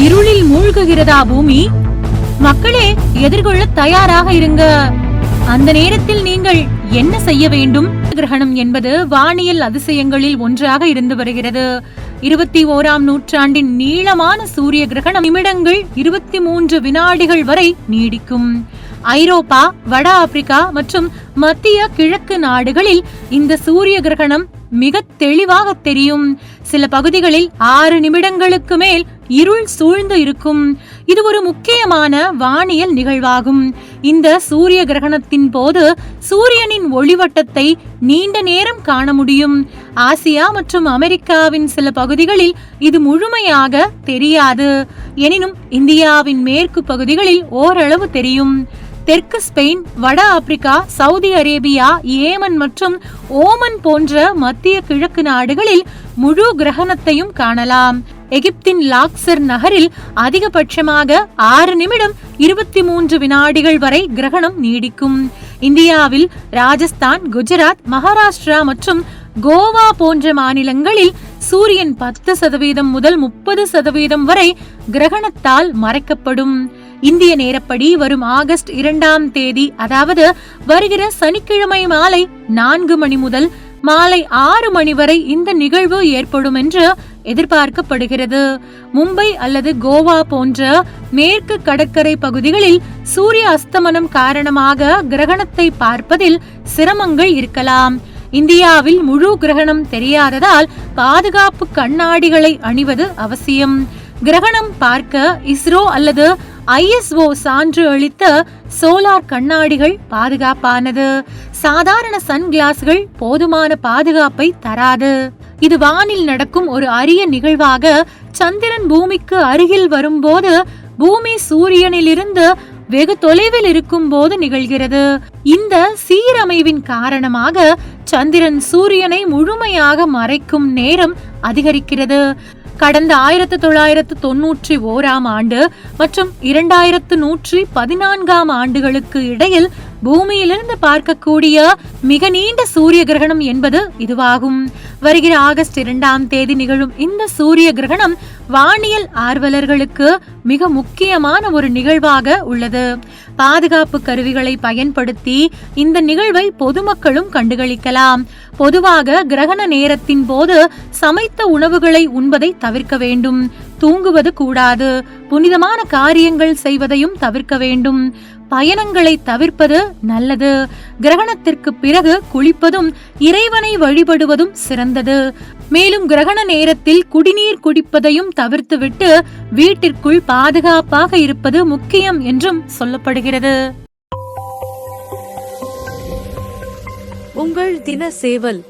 இருளில் மூழ்குகிறதா பூமி? மக்களே எதிர்கொள்ள தயாராக இருங்க. அந்த நேரத்தில் நீங்கள் என்ன செய்ய வேண்டும்? கிரகணம் என்பது வானியல் அதிசயங்களில் ஒன்றாக இருந்து வருகிறது. இருபத்தி ஓராம் நூற்றாண்டின் நீளமான சூரிய கிரகணம் நிமிடங்கள் இருபத்தி மூன்று வினாடிகள் வரை நீடிக்கும். ஐரோப்பா வட ஆப்பிரிக்கா மற்றும் மத்திய கிழக்கு நாடுகளில் இந்த சூரிய கிரகணம் மிக தெளிவாக தெரியும். சில பகுதிகளில் ஆறு நிமிடங்களுக்கு மேல் இருள் சூழ்ந்து இருக்கும். இது ஒரு முக்கியமான வானியல் நிகழ்வாகும். இந்த சூரிய கிரகணத்தின் போது சூரியனின் ஒளிவட்டத்தை நீண்ட நேரம் காண முடியும். ஆசியா மற்றும் அமெரிக்காவின் சில பகுதிகளில் இது முழுமையாக தெரியாது. எனினும் இந்தியாவின் மேற்கு பகுதிகளில் ஓரளவு தெரியும். தெற்கு ஸ்பெயின் வட ஆப்பிரிக்கா சவுதி அரேபியா ஏமன் மற்றும் ஓமன் போன்ற மத்திய கிழக்கு நாடுகளில் முழு கிரகணத்தையும் காணலாம். எகிப்தின் லாக்சர் நகரில் அதிகபட்சமாக ஆறு நிமிடம் இருபத்தி மூன்று வினாடிகள் வரை கிரகணம் நீடிக்கும். இந்தியாவில் ராஜஸ்தான் குஜராத் மகாராஷ்டிரா மற்றும் கோவா போன்ற மாநிலங்களில் சூரியன் பத்து சதவீதம் முதல் முப்பது சதவீதம் வரை கிரகணத்தால் மறைக்கப்படும். இந்திய நேரப்படி வரும் ஆகஸ்ட் இரண்டாம் தேதி அதாவது வருகிற சனிக்கிழமை மாலை நான்கு மணி முதல் மாலை ஆறு மணி வரை இந்த நிகழ்வு ஏற்படும் என்று எதிர்பார்க்கப்படுகிறது. மும்பை அல்லது கோவா போன்ற மேற்கு கடற்கரை பகுதிகளில் சூரிய அஸ்தமனம் காரணமாக கிரகணத்தை பார்ப்பதில் சிரமங்கள் இருக்கலாம். இந்தியாவில் முழு கிரகணம் தெரியாததால் பாதுகாப்பு கண்ணாடிகளை அணிவது அவசியம். கிரகணம் பார்க்க இஸ்ரோ அல்லது ஐஎஸ்ஓ சான்று அளித்த சோலார் கண்ணாடிகள் பாதுகாப்பானது. சாதாரண சன்கிளாஸ்கள் போதுமான பாதுகாப்பை தராது. இது வானில் நடக்கும் ஒரு அரிய நிகழ்வாக சந்திரன் பூமிக்கு அருகில் வரும்போது பூமி சூரியனிலிருந்து வெகு தொலைவில் இருக்கும் போது நிகழ்கிறது. இந்த சீரமைவின் காரணமாக சந்திரன் சூரியனை முழுமையாக மறைக்கும் நேரம் அதிகரிக்கிறது. கடந்த ஆயிரத்து தொள்ளாயிரத்து தொன்னூற்றி ஓராம் ஆண்டு மற்றும் இரண்டாயிரத்து நூற்றி பதினான்காம் ஆண்டுகளுக்கு இடையில் பூமியிலிருந்து பார்க்கக்கூடிய மிக நீண்ட சூரிய கிரகணம் என்பது இதுவாகும். வருகிற ஆகஸ்ட் இரண்டாம் தேதி நிகழும் இந்த சூரிய கிரகணம் வானியல் ஆர்வலர்களுக்கு மிக முக்கியமான ஒரு நிகழ்வாக உள்ளது. பாதுகாப்பு கருவிகளை பயன்படுத்தி இந்த நிகழ்வை பொதுமக்களும் கண்டுகளிக்கலாம். பொதுவாக கிரகண நேரத்தின் போது சமைத்த உணவுகளை உண்பதை தவிர்க்க வேண்டும். தூங்குவது கூடாது. புனிதமான காரியங்கள் செய்வதையும் தவிர்க்க வேண்டும். பயணங்களை தவிர்ப்பது நல்லது. கிரகணத்திற்கு பிறகு குளிப்பதும் இறைவனை வழிபடுவதும் சிறந்தது. மேலும் கிரகண நேரத்தில் குடிநீர் குடிப்பதையும் தவிர்த்துவிட்டு வீட்டிற்குள் பாதுகாப்பாக இருப்பது முக்கியம் என்றும் சொல்லப்படுகிறது. உங்கள் தின சேவல்